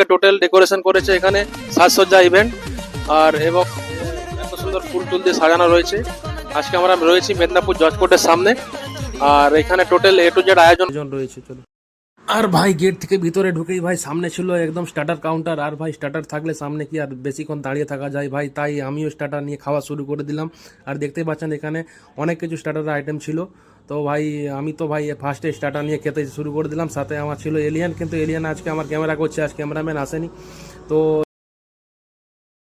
থেকে total decoration করেছে এখানে সাজসজ্জা ইভেন্ট আর এবং এত সুন্দর ফুল টুল দিয়ে সাজানো রয়েছে। আজকে আমরা রয়েছি মেদিনীপুর জজকোর্টের সামনে। আর এখানে টোটাল এ টু জেড আয়োজন রয়েছে চলো আর ভাই গেট থেকে ভিতরে ঢুকেই ভাই, সামনে ছিল একদম স্টার্টার কাউন্টার আর ভাই স্টার্টার থাকলে সামনে কি আর বেশিক্ষণ দাঁড়িয়ে থাকা যায়? ভাই, তাই আমিও স্টার্টার নিয়ে খাওয়া শুরু করে দিলাম। আর দেখতেই পাচ্ছেন এখানে অনেক কিছু স্টার্টার আইটেম ছিল। তো ভাই, আমি তো ভাই ফার্স্টে স্টার্টার নিয়ে খেতে শুরু করে দিলাম। সাথে আমার ছিল এলিয়ান কিন্তু এলিয়ান আজকে আমার ক্যামেরা করছে, আজ ক্যামেরাম্যান আসেনি। তো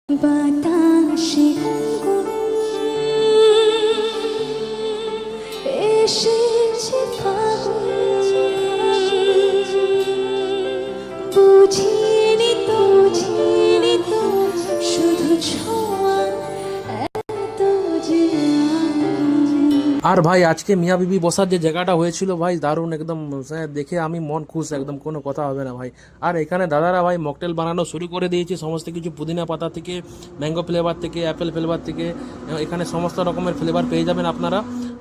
বাতাসে আর ভাই আজকে মিয়া বিবি বসার যে জায়গাটা হয়েছিল ভাই দারুণ একদম হ্যাঁ, দেখে আমি মন খুশ একদম কোনো কথা হবে না ভাই। আর এখানে দাদারা ভাই মকটেল বানানো শুরু করে দিয়েছে সমস্ত কিছু পুদিনা পাতা থেকে ম্যাঙ্গো ফ্লেভার থেকে অ্যাপেল ফ্লেভার থেকে এখানে সমস্ত রকমের ফ্লেভার পেয়ে যাবেন আপনারা।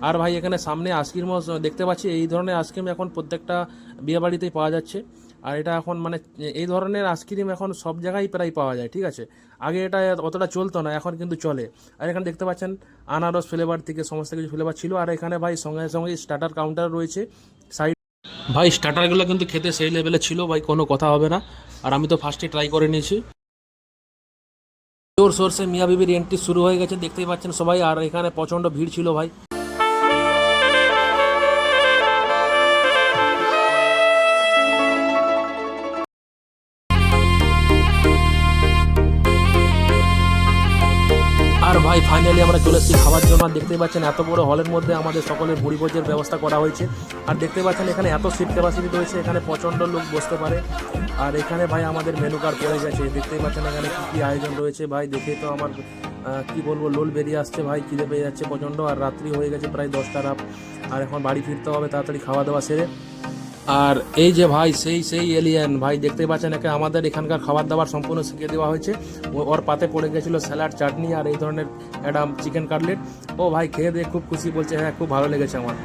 আর ভাই এখানে সামনে আইসক্রিমও দেখতে পাচ্ছি এই ধরনের আইসক্রিম এখন প্রত্যেকটা বিয়েবাড়িতেই পাওয়া যাচ্ছে। আর এটা এখন মানে এই ধরনের আইসক্রিম এখন সব জায়গায় প্রায় পাওয়া যায়, ঠিক আছে? আগে এটা অতটা চলতো না, এখন কিন্তু চলে। আর এখানে দেখতে পাচ্ছেন, আনারস ফ্লেভার থেকে সমস্ত কিছু ফ্লেভার ছিল। আর এখানে ভাই সঙ্গে সঙ্গে স্টার্টার কাউন্টার রয়েছে। সাইড ভাই স্টার্টারগুলো কিন্তু খেতে সেই লেভেলে ছিল, ভাই কোনো কথা হবে না। আর আমি তো ফার্স্টে ট্রাই করে নিয়েছি। জোর সোর্সে মিয়া বিবির এন্ট্রি শুরু হয়ে গেছে, দেখতেই পাচ্ছেন সবাই। আর এখানে প্রচণ্ড ভিড় ছিল, ভাই। আমরা চলে এসেছি খাওয়ার জন্য। আর দেখতেই পাচ্ছেন এত বড় হলের মধ্যে আমাদের সকলের ভুড়ি ভোজের ব্যবস্থা করা হয়েছে। আর দেখতে পাচ্ছেন এখানে এত সিট ক্যাপাসিটি রয়েছে, এখানে প্রচণ্ড লোক বসতে পারে। আর এখানে ভাই আমাদের মেনু কার্ড পড়ে গেছে। দেখতেই পাচ্ছেন এখানে কী কী আয়োজন রয়েছে ভাই, দেখে তো আমার কি বলব, লোল বেরিয়ে আসছে ভাই, খিদে পেয়ে যাচ্ছে প্রচণ্ড। আর রাত্রি হয়ে গেছে প্রায় দশটা রাত। আর এখন বাড়ি ফিরতে হবে, তাড়াতাড়ি খাওয়া দাওয়া সেরে। আর এই যে ভাই, সেই সেই এলিয়ান ভাই দেখতে পাচ্ছেন একে আমাদের এখানকার খাবার দাবার সম্পূর্ণ শিখিয়ে দেওয়া হয়েছে। ওর পাতে পড়ে গেছিল স্যালাড চাটনি আর এই ধরনের একটা চিকেন কাটলেট ও ভাই, খেয়ে দিয়ে খুব খুশি বলছে হ্যাঁ খুব ভালো লেগেছে আমার।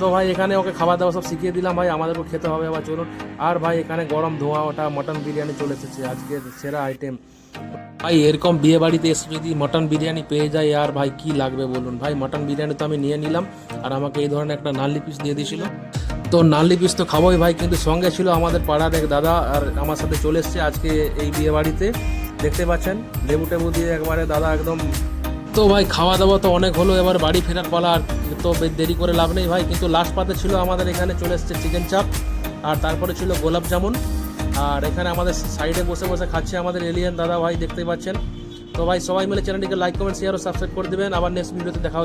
তো ভাই, এখানে ওকে খাবার দাবার সব শিখিয়ে দিলাম, ভাই আমাদেরকে খেতে হবে আবার চলুন। আর ভাই, এখানে গরম ধোঁয়া, ওটা মটন বিরিয়ানি চলে এসেছে, আজকে সেরা আইটেম ভাই, এরকম বিয়ে বাড়িতে এসে যদি মটন বিরিয়ানি পেয়ে যায়, আর ভাই, কি লাগবে বলুন? ভাই মটন বিরিয়ানি তো আমি নিয়ে নিলাম, আর আমাকে এই ধরনের একটা নালি পিস দিয়ে দিয়েছিল। তো নালি পিস তো খাবোই ভাই, কিন্তু সঙ্গে ছিল আমাদের পাড়ার এক দাদা আর আমার সাথে চলে এসছে আজকে এই বিয়ে বাড়িতে। দেখতে পাচ্ছেন, লেবু টেবু দিয়ে একবারে দাদা একদম তো ভাই, খাওয়া দাওয়া তো অনেক হলো, এবার বাড়ি ফেরার পালা আর তো দেরি করে লাভ নেই ভাই, কিন্তু লাস্ট পাতে ছিল আমাদের এখানে চলে এসছে চিকেন চাপ আর তারপরে ছিল গোলাপ জামুন। আর এখানে আমাদের সাইডে বসে বসে খাচ্ছে আমাদের এলিয়ান দাদা ভাই দেখতে পাচ্ছেন। তো ভাই, সবাই মিলে চ্যানেলটিকে লাইক কমেন্ট শেয়ার ও সাবস্ক্রাইব করে দেবেন। আবার নেক্সট ভিডিওতে দেখা